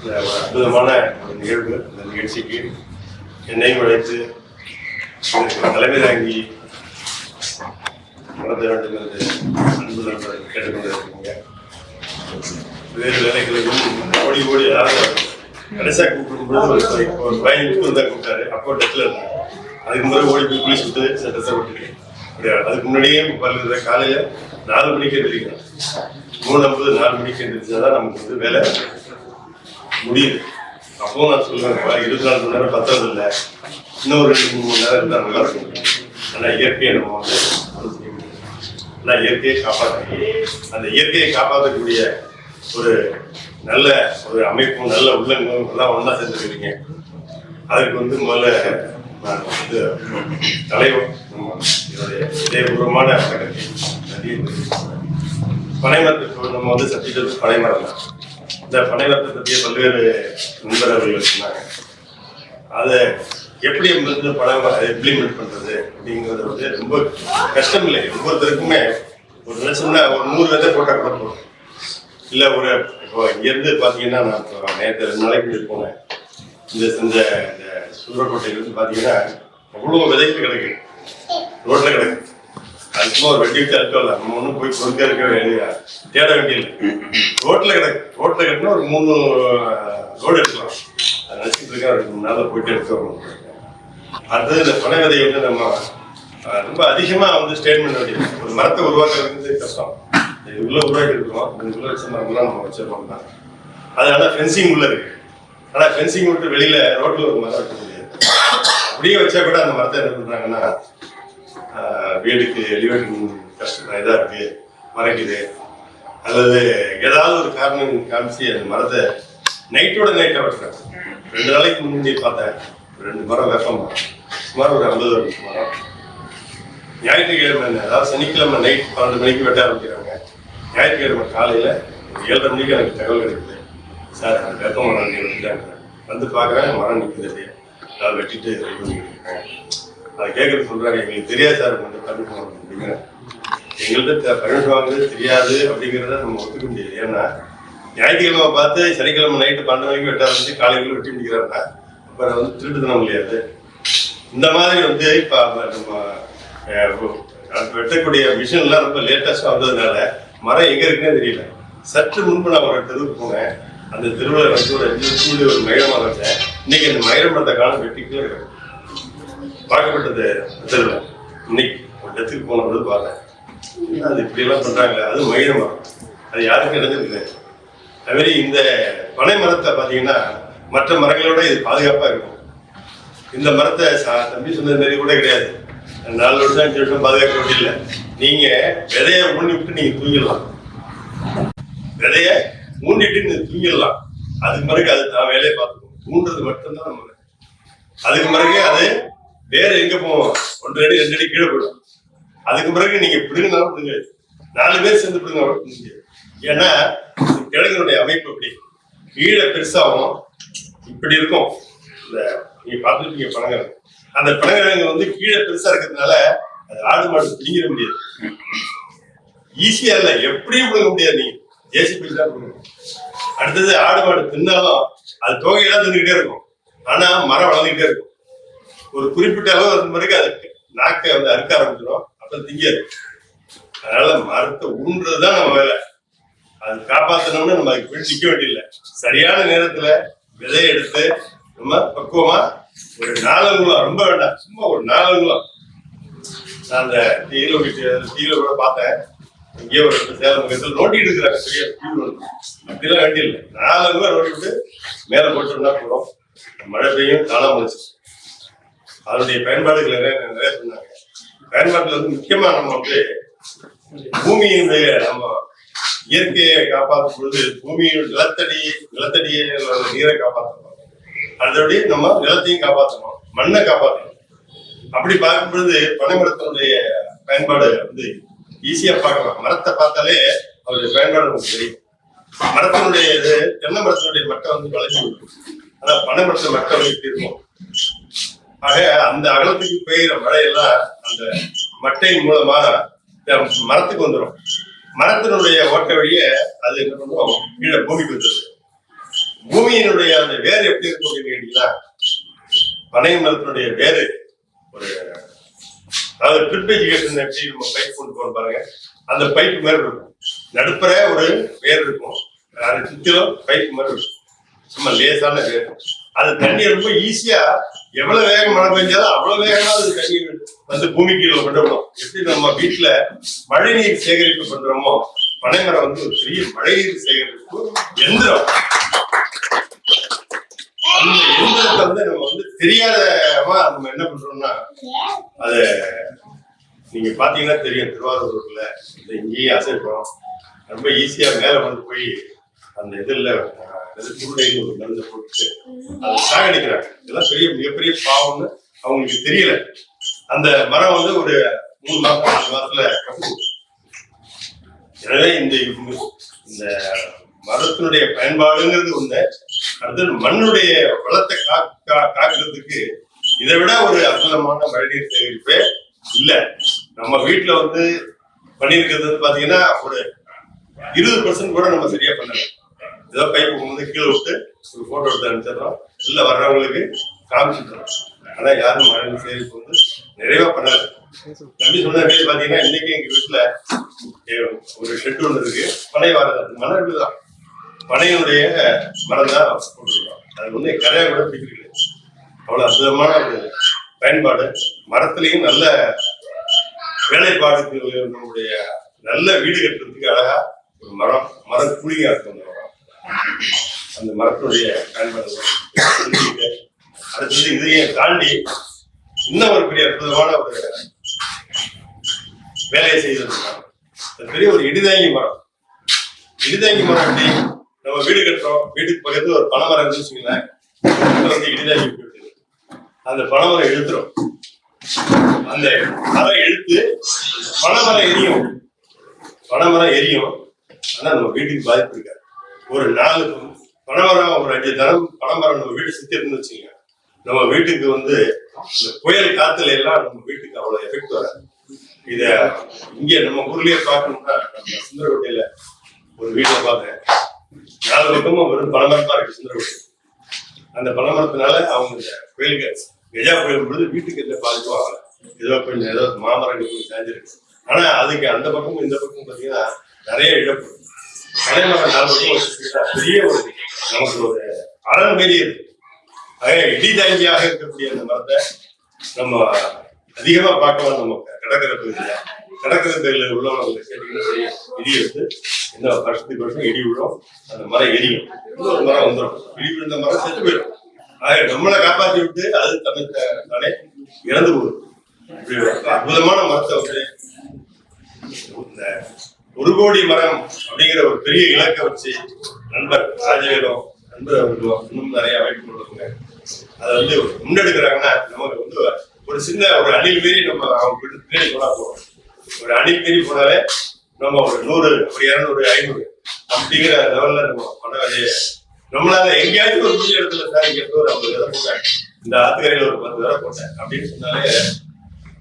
அற்புதமான ஒரு நிகழ்வு அந்த நிகழ்ச்சிக்கு என்னையும் அழைத்து தலைமை தாங்கி நடத்த வேண்டும் என்று அன்பு நண்பர்கள் கேட்டுக்கொண்டிருக்கீங்க. வேறு வேலைகளுக்கும் ஓடி ஓடி அதாவது கடைசியாக கூப்பிடும்போது ஒரு பையன் கூப்பிட்டாரு. அப்போ டெத்தில் இருந்தாங்க அதுக்கு முன்னாடி ஓடி போய் குளிச்சு விட்டு சட்டத்தை விட்டுட்டு அதுக்கு முன்னாடியே பல்வேறு காலையில் நாலு மணிக்கு எழுதிக்கணும். மூணு ஐம்பது நாலு மணிக்கு எழுந்திருச்சா தான் நமக்கு வந்து வேலை முடியுது. அப்போ நான் சொல்லுவேன் இருபத்தி நாலு மணி நேரம் பத்தது இல்லை. இன்னும் ஒரு ரெண்டு மூணு மணி நேரம் இருந்தால் நல்லா இருக்கும். ஆனால் இயற்கையை நம்ம வந்து ஆனால் இயற்கையை காப்பாற்ற அந்த இயற்கையை காப்பாற்றக்கூடிய ஒரு நல்ல ஒரு அமைப்பும் நல்ல உள்ளங்களும் எல்லாம் ஒன்றா சேர்ந்துருக்கீங்க அதுக்கு வந்து முதல்ல நான் வந்து தலைவர் நம்ம என்னுடைய இதயபூர்வமான நன்றி. பனைமரத்துக்கு நம்ம வந்து சத்திட்டது பனைமரம் தான் இந்த பனைவரத்தை பற்றிய பல்வேறு நண்பர்கள் சொன்னாங்க அதை எப்படி வந்து படம் இம்ப்ளிமெண்ட் பண்ணுறது அப்படிங்கிறது வந்து ரொம்ப கஷ்டம் இல்லை ஒவ்வொருத்தருக்குமே ஒரு நினைச்சோம்னா ஒரு நூறு விதை போட்டால் கூட போதும். இல்லை ஒரு இப்போ இங்கேருந்து பார்த்தீங்கன்னா நான் இப்போ நேற்று ரெண்டு நாளைக்கு போனேன். இந்த செஞ்ச இந்த சூரக்கோட்டையிலேருந்து பார்த்தீங்கன்னா அவ்வளோ விதைகள் கிடைக்கும் ரோட்டில் கிடக்கு. அது ஒரு வெட்டி வச்சு இல்லை நம்ம ஒன்றும் போய் கொடுக்க இருக்க வேண்டிய தேட வேண்டியது ரோட்டில் கிடக்கு ரோட்டில் கிடக்குன்னா ஒரு மூணு ரோடு எடுக்கலாம் அதை நினச்சிட்டு இருக்கேன் அதுக்கு மூணு போயிட்டு எடுத்துக்கணும் அடுத்தது இந்த பனை விதையை வந்து நம்ம ரொம்ப அதிகமாக வந்து ஸ்டேட்மெண்ட் வேண்டியது ஒரு மரத்தை உருவாக்குறது கஷ்டம். இதுக்குள்ளே உருவாக்கி இருக்கோம். இதுக்குள்ளே வச்ச மரம்லாம் நம்ம வச்சிருக்கோம் தான். அது ஆனால் ஃபென்சிங் உள்ளே இருக்கு. ஆனால் ஃபென்சிங் விட்டு வெளியில் ரோட்டில் ஒரு மரம் வைக்க முடியாது. அப்படியே வச்சா கூட அந்த மரத்தை என்ன பண்ணுறாங்கன்னா வீடுக்கு எலிவேஷன் கஷ்டம் இதாக இருக்கு மறைக்குது அல்லது ஏதாவது ஒரு காரணம் காமிச்சு அந்த மரத்தை நைட்டோட நைட்டாக வெட்டுறாங்க ரெண்டு நாளைக்கு முன்னாடி பார்த்தேன் ரெண்டு மரம் வேப்ப மரம் சுமார் ஒரு ஐம்பது வருஷம் மரம் ஞாயிற்றுக்கிழமை அதாவது சனிக்கிழமை நைட் பன்னெண்டு மணிக்கு வெட்ட ஆரம்பிக்கிறாங்க ஞாயிற்றுக்கிழமை காலையில் ஏழரை மணிக்கு எனக்கு தகவல் கிடைக்குது சார் அந்த வேப்ப மரம் நீ வெட்டிட்டாங்க வந்து பார்க்குறேன் மரம் நிற்குது இல்லையா அதை வெட்டிட்டு ரெடி பண்ணிக்கிட்டு இருக்கேன் அதை கேட்குறது சொல்கிறாங்க எங்களுக்கு தெரியாது சார் கொஞ்சம் பர்மிஷன் போகணும் அப்படிங்கிற. எங்கள்கிட்ட பர்மிஷன் வாங்குறது தெரியாது அப்படிங்கிறத நம்ம ஒத்துக்க முடியாது ஏன்னா ஞாயிற்றுக்கிழமை பார்த்து சனிக்கிழமை நைட்டு பன்னெண்டு மணிக்கு வெட்ட ஆரம்பிச்சு காலைக்குள்ள வெட்டி முடிக்கிறாங்க அப்புறம் வந்து திருட்டுத்தனம் முடியாது இந்த மாதிரி வந்து இப்போ நம்ம வெட்டக்கூடிய மிஷின்லாம் ரொம்ப லேட்டஸ்டாக வந்ததுனால மரம் எங்கே இருக்குன்னே தெரியல. சற்று முன்பு நான் ஒரு தெருவுக்கு போனேன். அந்த தெருவில் வந்து ஒரு அஞ்சு ஒரு மயிரமாக இருந்தேன் இன்னைக்கு அந்த மயிர மரத்தை காலம் வெட்டிக்கிட்டே இருக்கு பார்க்கப்பட்டது தெருவில் இன்னைக்கு ஒரு இடத்துக்கு போன பொழுது பார்த்தேன் அது இப்படியெல்லாம் பண்ணுறாங்க அது மயில மரம் அது யாருக்கும் இடைஞ்சிருக்கு அதுமாரி இந்த பனை மரத்தை பார்த்தீங்கன்னா மற்ற மரங்களோட இது பாதுகாப்பாக இருக்கும். இந்த மரத்தை சா- தம்பி சொன்னது மாரி கூட கிடையாது. நாலு வருஷம் அஞ்சு வருஷம் பாதுகாக்க முடியல நீங்க விதைய ஊண்டி விட்டு நீங்க தூங்கிடலாம். விதைய ஊண்டிட்டு நீங்க தூங்கிடலாம். அதுக்கு பிறகு அது தான் வேலையை பார்த்துக்கணும் ஊன்றது மட்டும்தான் நம்ம அதுக்கு பிறகு அது வேற எங்க போவோம்? ஒன்றரை அடி ரெண்டு அடி கீழே போயிடும். அதுக்கு பிறகு நீங்க பிடுங்கினாலும் பிடுங்க. நாலு பேர் சேர்ந்து பிடுங்க பிடுங்க. முடியாது. ஏன்னா கிழங்கினுடைய அமைப்பு அப்படி கீழே பெருசாகும் இப்படி இருக்கும். இந்த நீங்க பார்த்துருப்பீங்க பனங்கிழங்கு அந்த பனங்கிழங்கு வந்து கீழே பெருசா இருக்கிறதுனால அது ஆடு மாடு பிடிங்கிட முடியாது. ஈஸியா இல்ல. எப்படியும் பிடுங்க முடியாது நீங்க. ஜேசிபி தான் பிடுங்க. அடுத்தது ஆடு மாடு தின்னாலும் அது தொகையெல்லாம் தின்னுக்கிட்டே இருக்கும். ஆனா மரம் வளர்ந்துக்கிட்டே இருக்கும். ஒரு குறிப்பிட்ட அளவு வரும் பிறகு அது நாக்கை வந்து அறுக்க ஆரம்பிச்சிடும் அப்புறம் திங்காது. அதனால மரத்தை உண்றதுதான் நம்ம வேலை. அது காப்பாத்தணும்னு நம்ம அதுக்கு போய் நிக்க வேண்டியதில்லை. சரியான நேரத்துல விதையை எடுத்து நம்ம பக்குவமா ஒரு நாலங்குளம் ரொம்ப வேண்டாம். சும்மா ஒரு நாலங்குளம் நான் அந்த டீல வீட்டு டீல கூட பார்த்தேன். இங்கே ஒரு சேலம் பக்கத்தில் நோட்டிட்டு இருக்கிறாங்க. சரியா? டீல் ஒன்று அப்படிலாம் வேண்டியதில்லை. நாலங்குளம் நோட்டி விட்டு மேலே போட்டோம்னா போகிறோம் மழை பெய்யும் காணாம போச்சு. அதனுடைய பயன்பாடுகள் நிறைய நிறைய சொன்னாங்க. பயன்பாட்டுல வந்து முக்கியமா நம்ம வந்து பூமியினுடைய நம்ம இயற்கையை காப்பாற்றும் பொழுது பூமியின் நிலத்தடி நிலத்தடியை நீரை காப்பாற்றணும். அதோடய நம்ம நிலத்தையும் காப்பாற்றணும் மண்ணை காப்பாற்றணும். அப்படி பார்க்கும் பொழுது பனைமரத்தினுடைய பயன்பாடு வந்து ஈஸியா பார்க்கலாம். மரத்தை பார்த்தாலே அவருடைய பயன்பாடு நமக்கு தெரியும். மரத்தினுடைய இது தென்னை மரத்தினுடைய மட்டை வந்து வளைஞ்சு விடும் ஆனா பனை மரத்து மட்டை வந்து இருக்கும் ஆக அந்த அகலத்துக்கு பெய்கிற மழையெல்லாம் அந்த மட்டையின் மூலமா மரத்துக்கு வந்துடும் மரத்தினுடைய ஓட்ட வழியே அது என்ன பண்ணும்? கீழே பூமிக்கு வந்துடுது பூமியினுடைய அந்த வேர் எப்படி இருக்கும் அப்படின்னு கேட்டீங்கன்னா பனை மரத்தினுடைய வேறு ஒரு அதாவது ட்ரிப் எஜுகேஷன் எப்படி நம்ம பைப் கொண்டு போகணும் பாருங்க. அந்த பைப் மாதிரி இருக்கும். நடுப்புற ஒரு வேர் இருக்கும். அது சுத்திலும் பைப் மாதிரி இருக்கும். சும்மா லேசான வேர். அது தண்ணி ரொம்ப ஈஸியா எவ்வளவு வேகம் மழை பெஞ்சாலும் அவ்வளவு வேகமா அது வந்து பூமிக்கு கீழே எப்படி நம்ம வீட்டுல மழைநீர் சேகரிப்பு பண்றோமோ பனைமரம் வந்து ஒரு பெரிய மழை நீர் சேகரிப்பு எந்திரம். அந்த எந்திரத்தை வந்து நம்ம வந்து தெரியாதமா நம்ம என்ன பண்றோம்னா அத நீங்க பாத்தீங்கன்னா தெரியும் திருவாரூர்ல இந்த இங்கேயும் அசைப்போம். ரொம்ப ஈஸியா மேல வந்து போய் அந்த இதுல துருடைன்னு ஒரு போட்டு அதை சாகடிக்கிறாங்க. இதெல்லாம் பெரிய மிகப்பெரிய பாவம்னு அவங்களுக்கு தெரியல. அந்த மரம் வந்து ஒரு மூணு மாதம் நாலு மாதத்துல கப்பு எனவே இந்த இந்த மரத்தினுடைய பயன்பாடுங்கிறது ஒண்ணு. அடுத்தது மண்ணுடைய வளத்தை கா- காக்கிறதுக்கு இதை விட ஒரு அற்புதமான மழைநீர் சேகரிப்பு இல்ல. நம்ம வீட்டுல வந்து பண்ணியிருக்கிறது பாத்தீங்கன்னா ஒரு இருபது பர்சன்ட் கூட நம்ம சரியா பண்ணலாம் ஏதோ பைப்பு வந்து கீழே விட்டு ஒரு போட்டோ எடுத்து அனுப்பிச்சிடுறோம் இல்லை வர்றவங்களுக்கு காமிச்சிடுறோம் ஆனால் யாரும் மழை சேமிப்பு வந்து நிறைவா பண்ணாது தம்பி சொன்ன வேலை பார்த்தீங்கன்னா இன்னைக்கு எங்கள் வீட்டில் ஒரு ஷெட் ஒன்று இருக்கு. பனை வாரம் மன தான். பனையினுடைய மரம் தான் போட்டுருக்கோம். அது வந்து கரையை கூட பிடிக்கிறது அவ்வளோ அற்புதமான ஒரு பயன்பாடு. மரத்துலேயும் நல்ல வேலைப்பாடுக்கு நம்முடைய நல்ல வீடு கட்டுறதுக்கு அழகா ஒரு மரம் மரம் கூலிங்கா இருக்கும். அந்த மரத்துடைய மரத்தினுடைய பயன்பாடு. அடுத்தது இதையும் தாண்டி இன்னும் ஒரு பெரிய அற்புதமான ஒரு வேலையை செய்திருக்காங்க பெரிய ஒரு இடிதாங்கி மரம். இடிதாங்கி மரம் அப்படி நம்ம வீடு கட்டுறோம் வீட்டுக்கு பக்கத்துல ஒரு பனைமரம் மரம் இருந்துச்சுங்களேன் வந்து இடிதாங்கி போயிட்டு அந்த பனைமரம் இழுத்துரும். அந்த மரம் இழுத்து பனைமரம் எரியும். பனைமரம் எரியும். ஆனா நம்ம வீட்டுக்கு பாதிப்பு இருக்காது. ஒரு நாலு பனைமரம் ஒரு அஞ்சு தரம் பனைமரம் நம்ம வீடு சுத்தி இருந்து வச்சுங்க. நம்ம வீட்டுக்கு வந்து இந்த புயல் காத்துல எல்லாம் நம்ம வீட்டுக்கு அவ்வளவு எஃபெக்ட் வராது. இத இங்க நம்ம ஊர்லயே பார்க்கணும்னா நம்ம சுந்தரகோட்டையில ஒரு வீட்டை பார்த்தேன். நாலு பக்கமும் வெறும் பனைமரமா இருக்கு சுந்தரகோட்டை. அந்த பனைமரத்தினால அவங்க இந்த புயலுக்கு கஜா புயல் பொழுது வீட்டுக்கு எந்த பாதிப்பும் ஆகல ஏதோ கொஞ்சம் ஏதோ மாமரங்கள் சாஞ்சிருக்கு. ஆனா அதுக்கு அந்த பக்கமும் இந்த பக்கமும் பாத்தீங்கன்னா நிறைய இழப்பு. பனைமரம் நாலு பெரிய ஒரு நமக்கு ஒரு அரண் மாரி இருக்கு ஆக இடிதாங்கியாக இருக்கக்கூடிய அந்த மரத்தை நம்ம அதிகமா பார்க்கலாம் நம்ம கடற்கரை பகுதியில கடற்கரை பகுதியில் உள்ளவங்க கேட்டீங்கன்னா இடி வந்து இந்த வருஷத்துக்கு வருஷம் இடி விழும் அந்த மரம் எரியும் இன்னொரு மரம் வந்துடும் இடி விழுந்த மரம் செத்து போயிடும் ஆக நம்மளை காப்பாத்தி விட்டு அது தமிழ்நாடே இறந்து போகுது அற்புதமான மரத்தை வந்து இந்த ஒரு கோடி மரம் அப்படிங்கிற ஒரு பெரிய இலக்கை வச்சு நண்பர் ராஜவேலம் நண்பர் அவர்களும் இன்னும் நிறைய அமைப்பு கொள்ளுங்க அதை வந்து முன்னெடுக்கிறாங்கன்னா நமக்கு வந்து ஒரு சின்ன ஒரு அணில் மீறி நம்ம அவங்க வீட்டு பின்னாடி போனா போறோம். ஒரு அணில் மீறி போனாலே நம்ம ஒரு நூறு ஒரு இரநூறு ஐநூறு அப்படிங்கிற லெவல்ல நம்ம பண்ணாலே நம்மளால எங்கேயாச்சும் ஒரு புதிய இடத்துல சார் இங்க ஒரு ஐம்பது விதை போட்டாங்க இந்த ஆத்துக்கரையில ஒரு பத்து விதை போட்டேன் அப்படின்னு சொன்னாலே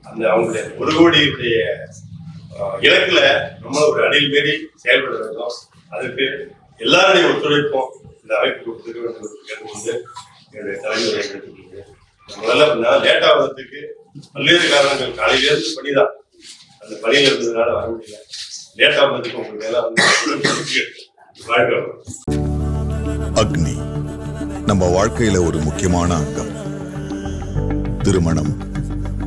அந்த அவங்களுடைய ஒரு கோடியுடைய இலக்குல நம்ம ஒரு அணில் மீறி செயல்பட வேண்டும் அதுக்கு எல்லாருடைய ஒத்துழைப்பும் இந்த அமைப்பு கொடுத்துக்க வேண்டும் வந்து என்னுடைய தலைமுறை கேட்டுக்கொள்கிறேன் நம்மளால நான் லேட் பல்வேறு காரணங்கள் காலையில இருந்து பணிதான். அந்த பணியில் இருந்ததுனால வர முடியல. லேட் ஆகுறதுக்கு உங்களுக்கு எல்லாம் வந்து வாழ்க்கை அக்னி நம்ம வாழ்க்கையில ஒரு முக்கியமான அங்கம். திருமணம்